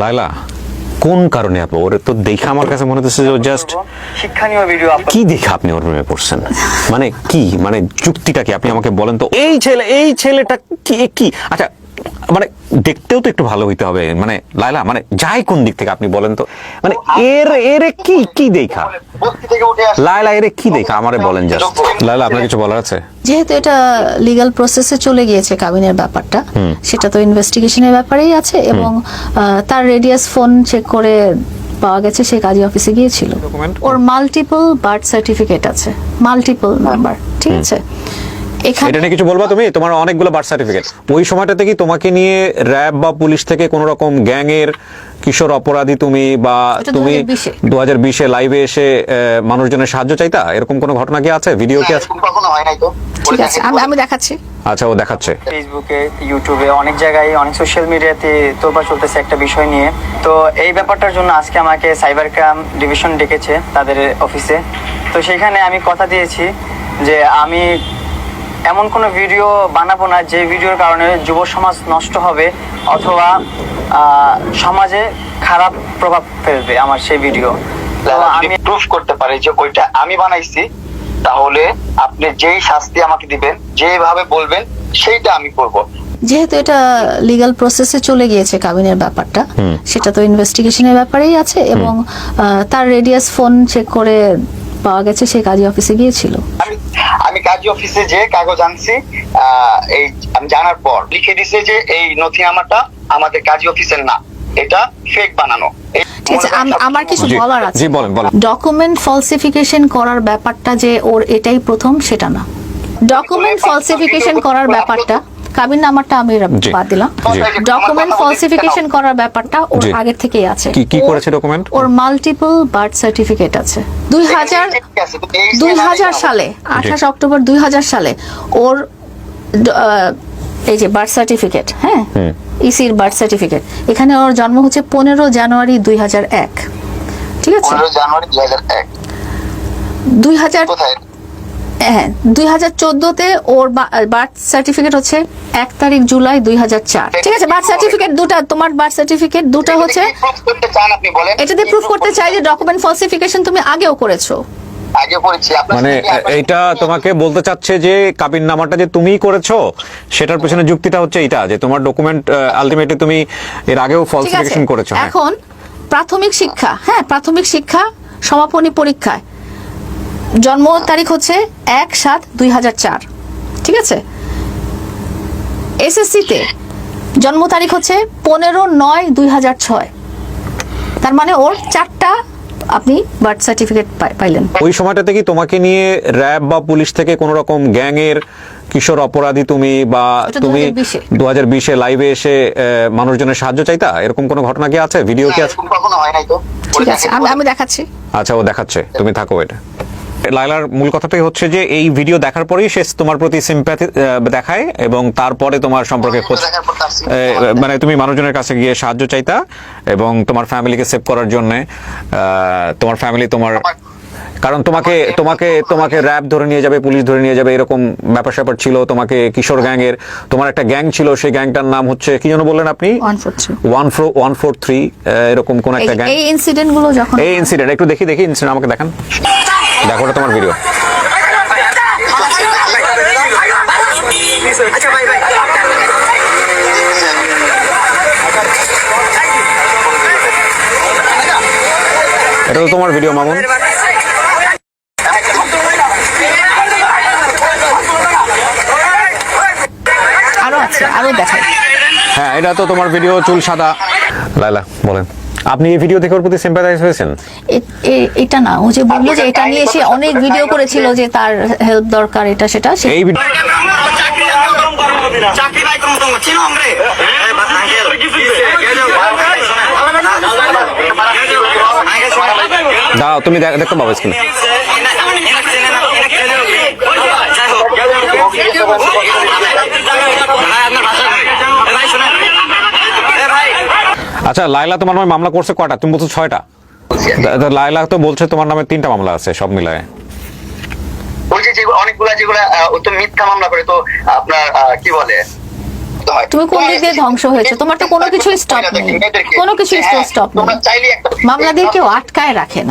লাইলা কোন কারণে আপু ওর তো দেখে আমার কাছে মনে হচ্ছে যে জাস্ট শিক্ষণীয় ভিডিও আপনি কি দেখে আপনি ওর প্রেমে পড়ছেন? মানে কি? মানে যুক্তিটা কি? আপনি আমাকে বলেন তো। এই ছেলে এই ছেলেটা কি কি? আচ্ছা মানে দেখতেও তো একটু ভালো হইতে হবে। মানে লাইলা মানে যাই কোন দিক থেকে আপনি বলেন তো। মানে এর এরে কি কি দেখা? লাইলা এরে কি দেখা? আমারে বলেন জাস্ট লাইলা আপনার কিছু বলার আছে? যেহেতু এটা লিগ্যাল প্রসেসে চলে গিয়েছে কাবিনের ব্যাপারটা সেটা তো ইনভেস্টিগেশনের ব্যাপারেই আছে এবং তার রেডিয়াস ফোন চেক করে পাওয়া গেছে সে কাজী অফিসে গিয়েছিল। ওর মাল্টিপল বার্থ সার্টিফিকেট আছে মাল্টিপল নাম্বার ঠিক আছে? এটা নিয়ে কিছু বলবা তুমি? তোমার অনেকগুলো বার্থ সার্টিফিকেট ওই সময়টাতে কি তোমাকে নিয়ে র্যাব বা পুলিশ থেকে কোন রকম গ্যাং এর কিশোর অপরাধী তুমি বা তুমি 2020 এ। দু হাজার বিশে লাইভে এসে মানুষজনের সাহায্য চাইতা? এরকম কোনো ঘটনা কি আছে? ভিডিও কি আছে? কখনো হয় নাই তো। ঠিক আছে আমি আমি দেখাচ্ছি। আচ্ছা ও দেখাচ্ছে। ফেসবুকে ইউটিউবে অনেক জায়গায় অনেক সোশ্যাল মিডিয়াতে তোলপা চলতেছে একটা বিষয় নিয়ে। তো এই ব্যাপারটার জন্য আজকে আমাকে সাইবার ক্রাইম ডিভিশন ডেকেছে তাদের অফিসে। তো সেখানে আমি কথা দিয়েছি যে আমি এমন কোনো ভিডিও বানাবো না যে ভিডিওর কারণে যুব সমাজ নষ্ট হবে অথবা আহ, সমাজে খারাপ প্রভাব ফেলবে আমার সেই ভিডিও আমি প্রুফ করতে পারি যে ওইটা আমি বানাইছি তাহলে আপনি যেই শাস্তি আমাকে দিবেন যেভাবে বলবেন সেইটা আমি করব। যেহেতু এটা লিগ্যাল প্রসেসে চলে গিয়েছে কাবিনের ব্যাপারটা সেটা তো ইনভেস্টিগেশনের ব্যাপারেই আছে এবং আহ, তার রেডিয়াস ফোন চেক করে পাওয়া গেছে সে কাজী অফিসে গিয়েছিল। আমি কাজী অফিসে যে কাগজ আনছি এই আমি জানার পর লিখে দিছে যে এই নথি আমারটা আমাদের কাজী অফিসের না এটা ফেক বানানো। ঠিক আছে আমার কিছু বলার আছে। জি, বলেন, বলেন। ডকুমেন্ট ফলসিফিকেশন করার ব্যাপারটা যে ওর এটাই প্রথম সেটা না। ডকুমেন্ট ফলসিফিকেশন করার ব্যাপারটা কাবিন নামারটা আমি বাদ দিলাম। ডকুমেন্ট ফলসিফিকেশন করার ব্যাপারটা ওর জি। আগের থেকেই আছে। কি- কি ওর- করেছে document? ওর মাল্টিপল বার্থ সার্টিফিকেট আছে। দুই হাজার ঠিক আছে, তো এই দুই যে হাজার আমি- সালে আঠাশ অক্টোবর দুই হাজার সালে ওর আহ, এই যে বার্থ সার্টিফিকেট হ্যাঁ? ইসির বার্থ সার্টিফিকেট এখানে ওর জন্ম হচ্ছে পনেরো জানুয়ারি দুই হাজার এক। ঠিক আছে? পনেরো জানুয়ারি দুই হাজার এক। দুই হাজার কোথায়? হ্যাঁ দুই হাজার চোদ্দতে ওর বার্থ সার্টিফিকেট হচ্ছে এক তারিখ জুলাই দুই হাজার চার। ঠিক আছে বার্থ সার্টিফিকেট দুটা তোমার বার্থ সার্টিফিকেট দুটা হচ্ছে প্রুফ করতে চান আপনি বলেন? এটাতে প্রুফ করতে চাই যে ডকুমেন্ট ফলসিফিকেশন তুমি আগেও করেছ। মানে এইটা তোমাকে বলতে চাচ্ছে যে কাবিন নামাটা যে তুমি করেছ সেটার পেছনে যুক্তিটা হচ্ছে এইটা যে তোমার ডকুমেন্ট আলটিমেটলি তুমি এর আগেও ফলসিফিকেশন করেছ হ্যাঁ। এখন প্রাথমিক শিক্ষা হ্যাঁ প্রাথমিক শিক্ষা সমাপনী পরীক্ষায়। জন্ম তারিখ হচ্ছে এক সাত দুই হাজার চার। ঠিক আছে? এসএসসিতে জন্ম তারিখ হচ্ছে পনেরো নয় দুই হাজার ছয়। তার মানে ওর চারটা আপনি বার্থ সার্টিফিকেট পাইলেন। ওই সময়টাতে কি তোমাকে নিয়ে র্যাব বা পুলিশ থেকে কোন রকম গ্যাং এর কিশোর অপরাধী তুমি বা তুমি 2020 এ। দু হাজার বিশে লাইভে এসে আহ, মানুষজনের সাহায্য চাইতা? এরকম কোনো ঘটনা কি আছে? ভিডিও কি আছে? এরকম কখনো হয় নাই তো। ঠিক আছে আমি আমি দেখাচ্ছি। আচ্ছা ও দেখাচ্ছে। তুমি থাকো এটা। লাইলার মূল কথাটাই হচ্ছে যে এই ভিডিও দেখার পরেই সে তোমার প্রতি সিম্প্যাথি দেখায় এবং তারপরে তোমার সম্পর্কে খোঁজ মানে তুমি মানুষজনের কাছে গিয়ে সাহায্য চাইতা এবং তোমার ফ্যামিলিকে সেভ করার জন্য তোমার ফ্যামিলি তোমার কারণ তোমাকে তোমাকে তোমাকে র্যাব ধরে নিয়ে যাবে পুলিশ ধরে নিয়ে যাবে এরকম ব্যাপার স্যাপার ছিল তোমাকে কিশোর গ্যাং এর তোমার একটা গ্যাং ছিল সেই গ্যাংটার নাম হচ্ছে কি যেন বললেন আপনি? One four three one four one four three এরকম কোন একটা গ্যাং। এই ইনসিডেন্টগুলো যখন এই ইনসিডেন্ট একটু দেখি দেখি ইনসিডেন্ট আমাকে দেখান। দেখো ওটা তোমার ভিডিও এটা তো তোমার ভিডিও মামুন। আরও আছে আরও দেখাই। হ্যাঁ এটা তো তোমার ভিডিও চুল সাদা। লাইলা বলেন। আপনি এই ভিডিও ওর প্রতি সিম্পাথাইজ হয়েছেন? এটা না ও যে বলল যে এটা নিয়ে সে অনেক ভিডিও করেছিল যে তার হেল্প দরকার এটা সেটা এই ভিডিও চাকরি নাই কোনো তোমার চিনো আমরে দাঁড়াও তুমি দেখ- দেখতে পাবো স্ক্রিনে আচ্ছা লাইলা তোমার নামে মামলা করছে কয়টা তুমি বলছো ছয়টা লাইলা তো বলছে তোমার নামে তিনটা মামলা আছে সব মিলায় বলছে যে অনেকগুলা যেগুলা তো মিথ্যা মামলা করে তো আপনার আহ, কি বলে তুমি কোন দিক দিয়ে ধ্বংস হয়েছে? তোমার তো কোনো কিছু স্টপ নেই। কোনো কিছু স্টপ নেই। চাইলে একটা মামলা দিয়ে কেউ আটকায় রাখে না